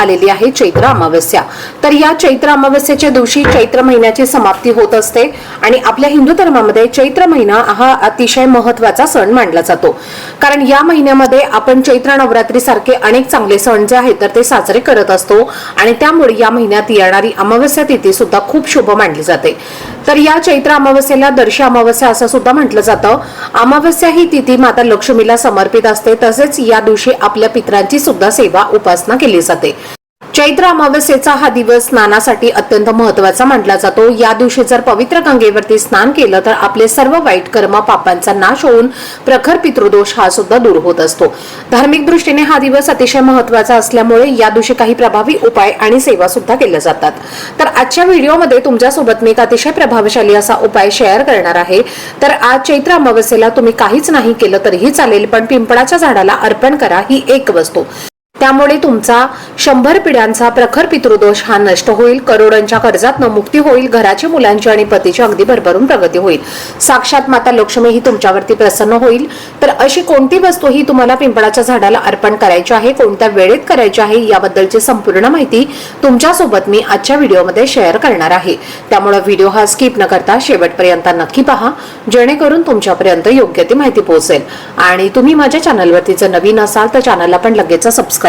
आलेली आहे चैत्र अमावस्या. तर या चैत्र अमावस्येच्या दिवशी चैत्र महिन्याची समाप्ती होत असते आणि आपल्या हिंदू धर्मामध्ये चैत्र महिना हा अतिशय महत्त्वाचा सण मानला जातो. कारण या महिन्यामध्ये आपण चैत्र नवरात्री सारखे अनेक चांगले सण जे आहेत तर ते साजरे करत असतो आणि त्यामुळे या महिन्यात येणारी अमावस्या तिथी सुद्धा खूप शुभ मानली जाते. तर या चैत्र अमावस्येला दर्श अमावस्या असं सुद्धा म्हटलं जातं. अमावस्या ही तिथी माता लक्ष्मीला समर्पित असते. तसेच या दिवशी आपल्या पितरांची सुद्धा सेवा उपासना केली जाते. चैत्र अमावस्येचा हा दिवस स्नानासाठी अत्यंत महत्त्वाचा मानला जातो. या दिवशी जर पवित्र गंगेवरती स्नान केलं तर आपले सर्व वाईट कर्म पापांचा नाश होऊन प्रखर पितृदोष हा सुद्धा दूर होत असतो. धार्मिक दृष्टीने हा दिवस अतिशय महत्त्वाचा असल्यामुळे या दिवशी काही प्रभावी उपाय आणि सेवा सुद्धा केल्या जातात. तर आजच्या व्हिडिओमध्ये तुमच्यासोबत मी एक अतिशय प्रभावशाली असा उपाय शेअर करणार आहे. तर आज चैत्र अमावस्येला तुम्ही काहीच नाही केलं तरीही चालेल पण पिंपळाच्या झाडाला अर्पण करा ही एक वस्तू. त्यामुळे तुमचा शंभर पिढ्यांचा प्रखर पितृदोष हा नष्ट होईल. करोडांच्या कर्जात मुक्ती होईल. घराची मुलांची आणि पतीची अगदी भरभरून प्रगती होईल. साक्षात माता लक्ष्मी ही तुमच्यावरती प्रसन्न होईल. तर अशी कोणती वस्तू ही तुम्हाला पिंपळाच्या झाडाला अर्पण करायची आहे कोणत्या वेळेत करायची आहे याबद्दलची संपूर्ण माहिती तुमच्यासोबत मी आजच्या व्हिडिओमध्ये शेअर करणार आहे. त्यामुळे व्हिडिओ हा स्किप न करता शेवटपर्यंत नक्की पहा जेणेकरून तुमच्यापर्यंत योग्य ती माहिती पोहोचेल. आणि तुम्ही माझ्या चॅनलवरती जर नवीन असाल तर चॅनलला पण लगेच सबस्क्राईब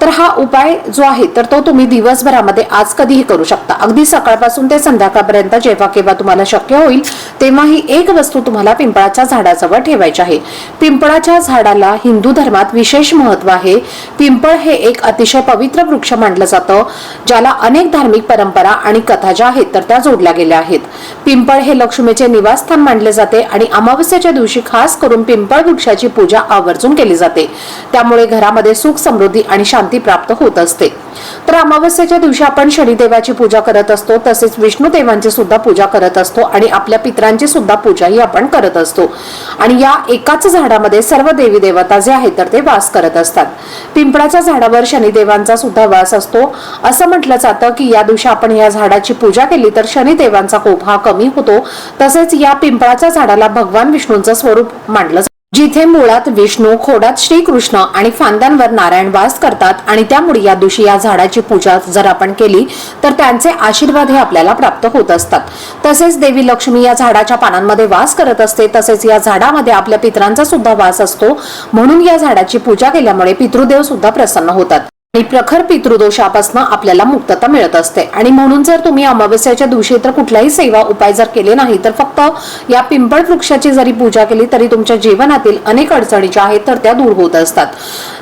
तर हा उपाय जो आहे तर तो तुम्ही दिवसभरामध्ये आज कधीही करू शकता. अगदी सकाळपासून ते संध्याकाळपर्यंत जेव्हा केव्हा तुम्हाला शक्य होईल तेव्हा ही एक वस्तू तुम्हाला पिंपळाच्या झाडाजवळ ठेवायची आहे. पिंपळाच्या झाडाला हिंदू धर्मात विशेष महत्त्व आहे. पिंपळ हे एक अतिशय पवित्र वृक्ष मानलं जातं ज्याला अनेक धार्मिक परंपरा आणि कथा ज्या आहेत तर त्या जोडल्या गेल्या आहेत. पिंपळ हे लक्ष्मीचे निवासस्थान मानले जाते आणि अमावस्याच्या दिवशी खास करून पिंपळ वृक्षाची पूजा आवर्जून केली जाते. त्यामुळे घरामध्ये सुख समृद्धी आणि शांती प्राप्त होत असते. तर अमावस्येच्या दिवशी आपण शनिदेवाची पूजा करत असतो तसेच विष्णू देवांची सुद्धा पूजा करत असतो आणि आपल्या पित्रांची सुद्धा पूजाही आपण करत असतो. आणि या एकाच झाडामध्ये सर्व देवी देवता जे आहेत तर ते वास करत असतात. पिंपळाच्या झाडावर शनिदेवांचा सुद्धा वास असतो. असं म्हटलं जातं की या दिवशी आपण या झाडाची पूजा केली तर शनिदेवांचा कोप हा कमी होतो. तसेच या पिंपळाच्या झाडाला भगवान विष्णूंचं स्वरूप मानलं जातं. जिथे मुळात विष्णू खोडात श्रीकृष्ण आणि फांद्यांवर नारायण वास करतात आणि त्यामुळे या दिवशी या झाडाची पूजा जर आपण केली तर त्यांचे आशीर्वाद हे आपल्याला प्राप्त होत असतात. तसेच देवी लक्ष्मी या झाडाच्या पानांमध्ये वास करत असते तसेच या झाडामध्ये आपल्या पितरांचा सुद्धा वास असतो. म्हणून या झाडाची पूजा केल्यामुळे पितृदेव सुद्धा प्रसन्न होतात. आणि प्रखर पितृदोषापासून आपल्याला मुक्तता मिळत असते. आणि म्हणून जर तुम्ही अमावस्याच्या दिवशी तर कुठलाही सेवा उपाय जर केले नाही तर फक्त या पिंपळ वृक्षाची जरी पूजा केली तरी तुमच्या जीवनातील अनेक अडचणी ज्या आहेत तर त्या दूर होत असतात.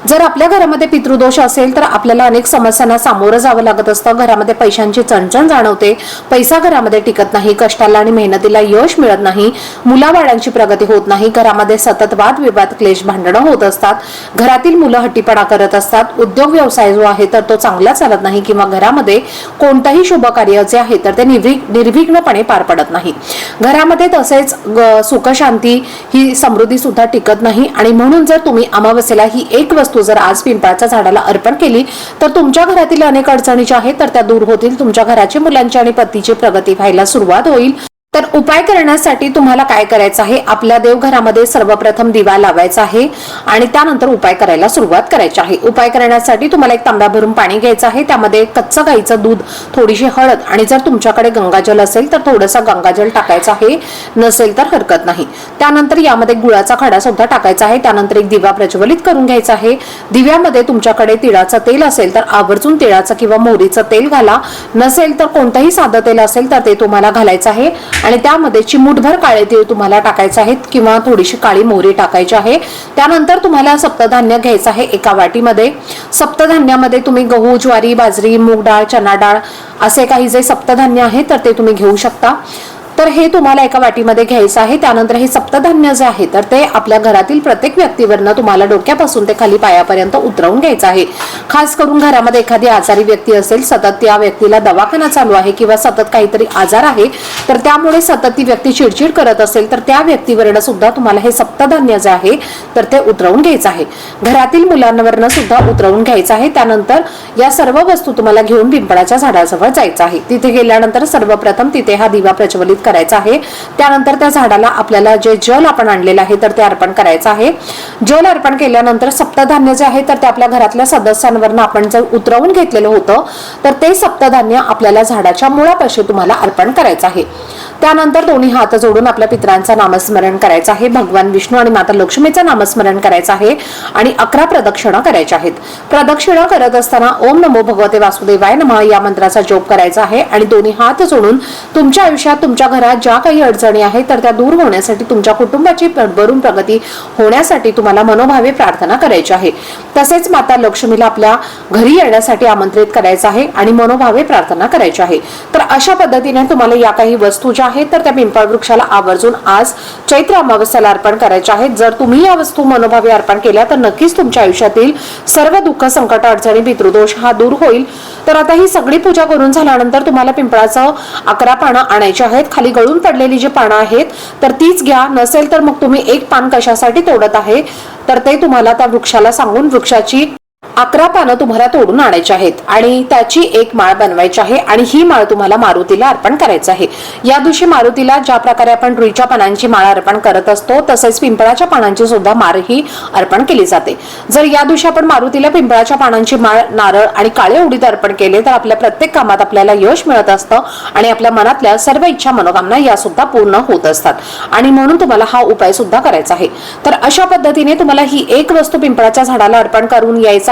जर आपल्या घरामध्ये पितृदोष असेल तर आपल्याला अनेक समस्यांना सामोरं जावं लागत असतं. घरामध्ये पैशांची चणचण जाणवते. पैसा घरामध्ये टिकत नाही कष्टाला आणि मेहनतीला यश मिळत नाही. मुलाबाळांची प्रगती होत नाही. घरामध्ये सतत वादविवाद क्लेश भांडणं होत असतात. घरातील मुलं हट्टीपणा करत असतात. उद्योग व्यवसाय जो आहे तर तो चांगला चालत नाही किंवा घरामध्ये कोणताही शुभ कार्य जे आहे तर ते निर्विघ निर्विघ्नपणे पार पडत नाही. घरामध्ये तसेच सुखशांती ही समृद्धी सुद्धा टिकत नाही. आणि म्हणून जर तुम्ही अमावस्येला ही एक वस्तू जर आज पिंपळाच्या झाडाला अर्पण केली तर तुमच्या घरातील अनेक अडचणी ज्या आहेत तर त्या दूर होतील. तुमच्या घराची मुलांची आणि पतीची प्रगती व्हायला सुरुवात होईल. तर उपाय करण्यासाठी तुम्हाला काय करायचं आहे? आपल्या देवघरामध्ये सर्वप्रथम दिवा लावायचा आहे आणि त्यानंतर उपाय करायला सुरुवात करायची आहे. उपाय करण्यासाठी तुम्हाला एक तांब्या भरून पाणी घ्यायचं आहे. त्यामध्ये कच्चं गाईचं दूध थोडीशी हळद आणि जर तुमच्याकडे गंगाजल असेल तर थोडंसं गंगाजल टाकायचं आहे. नसेल तर हरकत नाही. त्यानंतर यामध्ये गुळाचा खडा सुद्धा टाकायचा आहे. त्यानंतर एक दिवा प्रज्वलित करून घ्यायचा आहे. दिव्यामध्ये तुमच्याकडे तिळाचं तेल असेल तर आवर्जून तिळाचं किंवा मोहरीचं तेल घाला. नसेल तर कोणतंही साधं तेल असेल तर ते तुम्हाला घालायचं आहे. आणि त्यामध्ये चिमूटभर काळे तीळ तुम्हाला टाकायचे आहेत किंवा थोडीशी काळी मोहरी टाकायची आहे. त्यानंतर तुम्हाला सप्तधान्य घ्यायचं आहे एका वाटीमध्ये. सप्तधान्यामध्ये तुम्ही गहू ज्वारी बाजरी मूग डाळ चना डाळ असे काही जे सप्तधान्य आहे तर ते तुम्ही घेऊ शकता. तर हे तुम्हाला एका वाटीमध्ये घ्यायचं आहे. त्यानंतर हे सप्तधान्य जे आहे तर ते आपल्या घरातील प्रत्येक व्यक्तीवरनं तुम्हाला डोक्यापासून ते खाली पायापर्यंत उतरवून घ्यायचं आहे. खास करून घरामध्ये एखादी आजारी व्यक्ती असेल सतत त्या व्यक्तीला दवाखाना चालू आहे किंवा सतत काहीतरी आजार आहे तर त्यामुळे सतत ती व्यक्ती चिडचिड करत असेल तर त्या व्यक्तीवरनं सुद्धा तुम्हाला हे सप्तधान्य जे आहे तर ते उतरवून घ्यायचं आहे. घरातील मुलांवरनं सुद्धा उतरवून घ्यायचं आहे. त्यानंतर या सर्व वस्तू तुम्हाला घेऊन पिंपळाच्या झाडाजवळ जायचं आहे. तिथे गेल्यानंतर सर्वप्रथम तिथे हा दिवा प्रज्वलित करायचा आहे. त्यानंतर त्या झाडाला आपल्याला जे जल आपण आणलेलं आहे तर ते अर्पण करायचं आहे. जल अर्पण केल्यानंतर सप्तधान्य जे आहे तर ते आपल्या घरातल्या सदस्यांवरनं आपण जर उतरवून घेतलेलं होतं तर ते सप्तधान्य आपल्याला झाडाच्या मुळापाशी तुम्हाला अर्पण करायचं आहे. त्यानंतर दोन्ही हात जोडून आपल्या पितरांचं नामस्मरण करायचं आहे. भगवान विष्णू आणि माता लक्ष्मीचं नामस्मरण करायचं आहे आणि अकरा प्रदक्षिणा करायच्या आहेत. प्रदक्षिणा करत असताना ओम नमो भगवते वासुदेवाय नमः या मंत्राचा जोप करायचा आहे आणि दोन्ही हात जोडून तुमच्या आयुष्यात तुमच्या घरात ज्या काही अडचणी आहेत तर त्या दूर होण्यासाठी तुमच्या कुटुंबाची भरभरून प्रगती होण्यासाठी तुम्हाला मनोभावे प्रार्थना करायची आहे. तसेच माता लक्ष्मीला आपल्या घरी येण्यासाठी आमंत्रित करायचं आहे आणि मनोभावे प्रार्थना करायची आहे. तर अशा पद्धतीने तुम्हाला या काही वस्तू ज्या आहेत तर त्या पिंपळ वृक्षाला आवर्जून आज चैत्र अमावस्याला अर्पण करायच्या आहेत. जर तुम्ही या वस्तू मनोभावी अर्पण केल्या तर नक्कीच तुमच्या आयुष्यातील सर्व दुःख संकट अडचणी पितृदोष हा दूर होईल. तर आता ही सगळी पूजा करून झाल्यानंतर तुम्हाला पिंपळाचं अकरा पानं आणायची आहेत. खाली गळून पडलेली जी पानं आहेत तर तीच घ्या. नसेल तर मग तुम्ही एक पान कशासाठी तोडत आहे? तर ते तुम्हाला त्या वृक्षाला सांगून वृक्षाची अकरा पानं तुम्हाला तोडून आणायची आहेत आणि त्याची एक माळ बनवायची आहे आणि ही माळ तुम्हाला मारुतीला अर्पण करायचं आहे. या दिवशी मारुतीला ज्या प्रकारे आपण रुईच्या पानांची माळ अर्पण करत असतो तसेच पिंपळाच्या पानांची सुद्धा माळ ही अर्पण केली जाते. जर या दिवशी आपण मारुतीला पिंपळाच्या पानांची माळ नारळ आणि काळे उडीत अर्पण केले तर आपल्या प्रत्येक कामात आपल्याला यश मिळत असतं आणि आपल्या मनातल्या सर्व इच्छा मनोकामना या सुद्धा पूर्ण होत असतात. आणि म्हणून तुम्हाला हा उपाय सुद्धा करायचा आहे. तर अशा पद्धतीने तुम्हाला ही एक वस्तू पिंपळाच्या झाडाला अर्पण करून यायचा